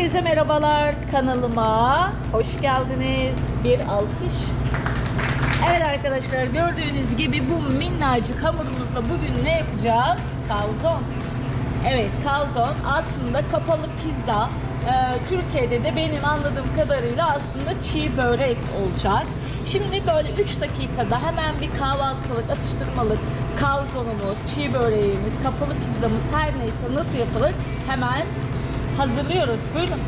Herkese merhabalar kanalıma. Hoş geldiniz. Bir alkış. Evet arkadaşlar gördüğünüz gibi bu minnacık hamurumuzda bugün ne yapacağız? Kalzon. Evet kalzon aslında kapalı pizza. Ee, Türkiye'de de benim anladığım kadarıyla aslında çiğ börek olacak. Şimdi böyle 3 dakikada hemen bir kahvaltılık, atıştırmalık kalzonumuz, çiğ böreğimiz, kapalı pizzamız her neyse nasıl yapılır hemen hazırlıyoruz. Buyurun.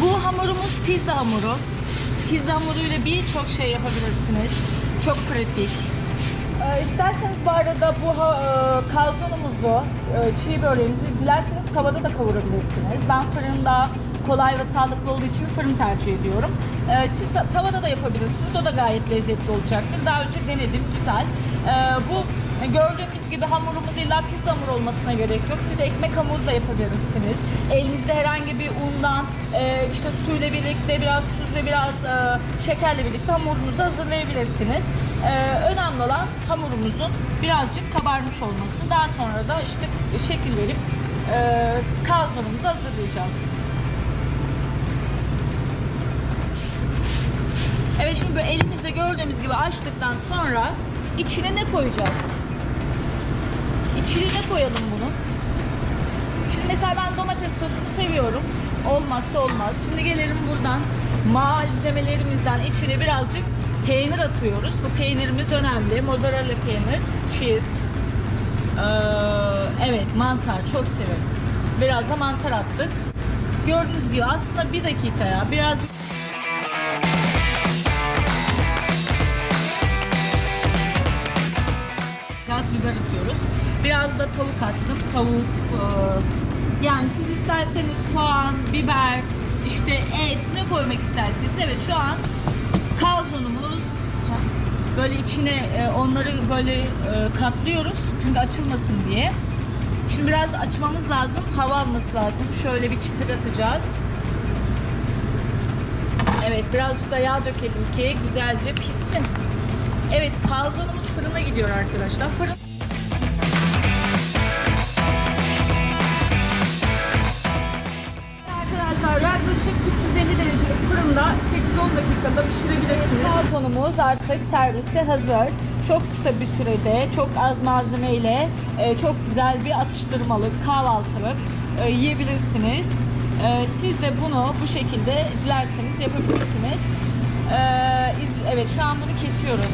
Bu hamurumuz pizza hamuru. Pizza hamuruyla birçok şey yapabilirsiniz. Çok pratik. Ee, isterseniz bu arada bu e, kalzonumuzu, e, çiğ böreğimizi dilerseniz tavada da kavurabilirsiniz. Ben fırında kolay ve sağlıklı olduğu için fırın tercih ediyorum. Ee, siz tavada da yapabilirsiniz. O da gayet lezzetli olacaktır. Daha önce denedim. Güzel. Ee, bu gördüğümüz gibi hamurumuz illa pizza hamuru olmasına gerek yok. Siz ekmek hamuru da yapabilirsiniz. Elinizde herhangi bir undan e, işte suyla birlikte biraz tuzla biraz e, şekerle birlikte hamurunuzu hazırlayabilirsiniz. E, önemli olan hamurumuzun birazcık kabarmış olması. Daha sonra da işte şekil verip e, kalzonumuzu hazırlayacağız. Evet şimdi böyle elimizde gördüğümüz gibi açtıktan sonra içine ne koyacağız? İçine ne koyalım bunu? Şimdi mesela ben domates sosunu seviyorum. Olmazsa olmaz. Şimdi gelelim buradan malzemelerimizden içine birazcık peynir atıyoruz. Bu peynirimiz önemli. Mozzarella peynir, cheese. Ee, evet mantar çok severim. Biraz da mantar attık. Gördüğünüz gibi aslında bir dakikaya birazcık Biraz da tavuk attım. Tavuk e, yani siz isterseniz soğan, biber, işte et ne koymak isterseniz. Evet şu an kalzonumuz böyle içine e, onları böyle e, katlıyoruz. Çünkü açılmasın diye. Şimdi biraz açmamız lazım. Hava alması lazım. Şöyle bir çizik atacağız. Evet birazcık da yağ dökelim ki güzelce pişsin. Evet kalzonumuz fırına gidiyor arkadaşlar. Fırın dakikada pişirebilirsiniz. Kalzonumuz artık servise hazır. Çok kısa bir sürede, çok az malzemeyle e, çok güzel bir atıştırmalık, kahvaltılık e, yiyebilirsiniz. E, siz de bunu bu şekilde dilerseniz yapabilirsiniz. İz- evet şu an bunu kesiyoruz.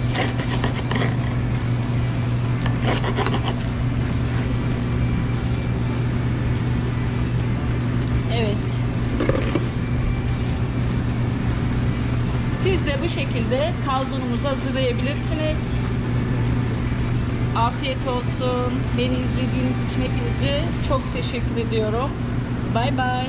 Siz de bu şekilde kalzonumuzu hazırlayabilirsiniz. Afiyet olsun. Beni izlediğiniz için hepinizi çok teşekkür ediyorum. Bay bay.